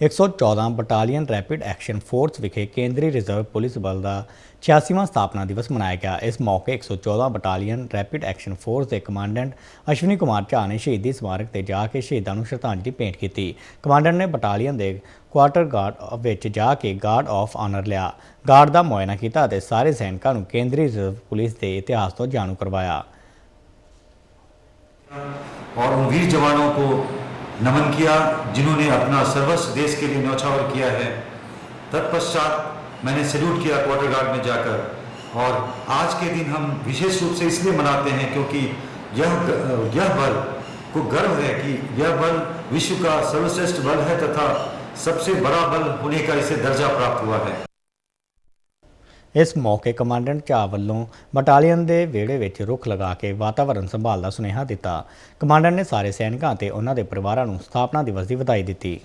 114 battalion rapid action force ਵਿਖੇ ਕੇਂਦਰੀ reserve police ਬਲ ਦਾ 86ਵਾਂ ਸਥਾਪਨਾ ਦਿਵਸ ਮਨਾਇਆ ਗਿਆ ਇਸ ਮੌਕੇ 114 ਬਟਾਲੀਅਨ ਰੈਪਿਡ ਐਕਸ਼ਨ ਫੋਰਸ ਦੇ ਕਮਾਂਡੈਂਟ ਅਸ਼ਵਨੀ ਕੁਮਾਰ ਝਾ ਨੇ ਸ਼ਹੀਦੀ ਸਮਾਰਕ ਤੇ ਜਾ ਕੇ ਸ਼ਹੀਦਾਂ ਨੂੰ ਸ਼ਰਧਾਂਜਲੀ ਭੇਂਟ ਕੀਤੀ ਕਮਾਂਡੈਂਟ ਨੇ ਬਟਾਲੀਅਨ ਦੇ ਕੁਆਟਰ ਗਾਰਡ ਵਿੱਚ ਜਾ ਕੇ ਗਾਰਡ ਆਫ ਆਨਰ ਲਿਆ ਗਾਰਡ ਦਾ ਮੁਆਇਨਾ ਕੀਤਾ ਅਤੇ ਸਾਰੇ ਸੈਨਿਕਾਂ ਨੂੰ ਕੇਂਦਰੀ ਰਿਜ਼ਰਵ ਪੁਲਿਸ ਦੇ ਇਤਿਹਾਸ ਤੋਂ ਜਾਣੂ ਕਰਵਾਇਆ और उन वीर जवानों को नमन किया, जिन्होंने अपना सर्वस्व देश के लिए न्यौछावर किया है। तत्पश्चात मैंने सैल्यूट किया क्वार्टर गार्ड में जाकर। और आज के दिन हम विशेष रूप से इसलिए मनाते हैं क्योंकि यह यह बल को गर्व है कि यह बल विश्व का सर्वश्रेष्ठ बल है तथा सबसे बड़ा बल होने का इसे दर्जा प्राप्त हुआ है। ਇਸ ਮੌਕੇ ਕਮਾਂਡੈਂਟ ਝਾ ਵੱਲੋਂ ਬਟਾਲੀਅਨ ਦੇ ਵਿਹੜੇ ਵਿੱਚ ਰੁੱਖ ਲਗਾ ਕੇ ਵਾਤਾਵਰਣ ਸੰਭਾਲ ਦਾ ਸੁਨੇਹਾ ਦਿੱਤਾ। ਕਮਾਂਡੈਂਟ ਨੇ ਸਾਰੇ ਸੈਨਿਕਾਂ ਅਤੇ ਉਹਨਾਂ ਦੇ ਪਰਿਵਾਰਾਂ ਨੂੰ ਸਥਾਪਨਾ ਦਿਵਸ ਦੀ ਵਧਾਈ ਦਿੱਤੀ।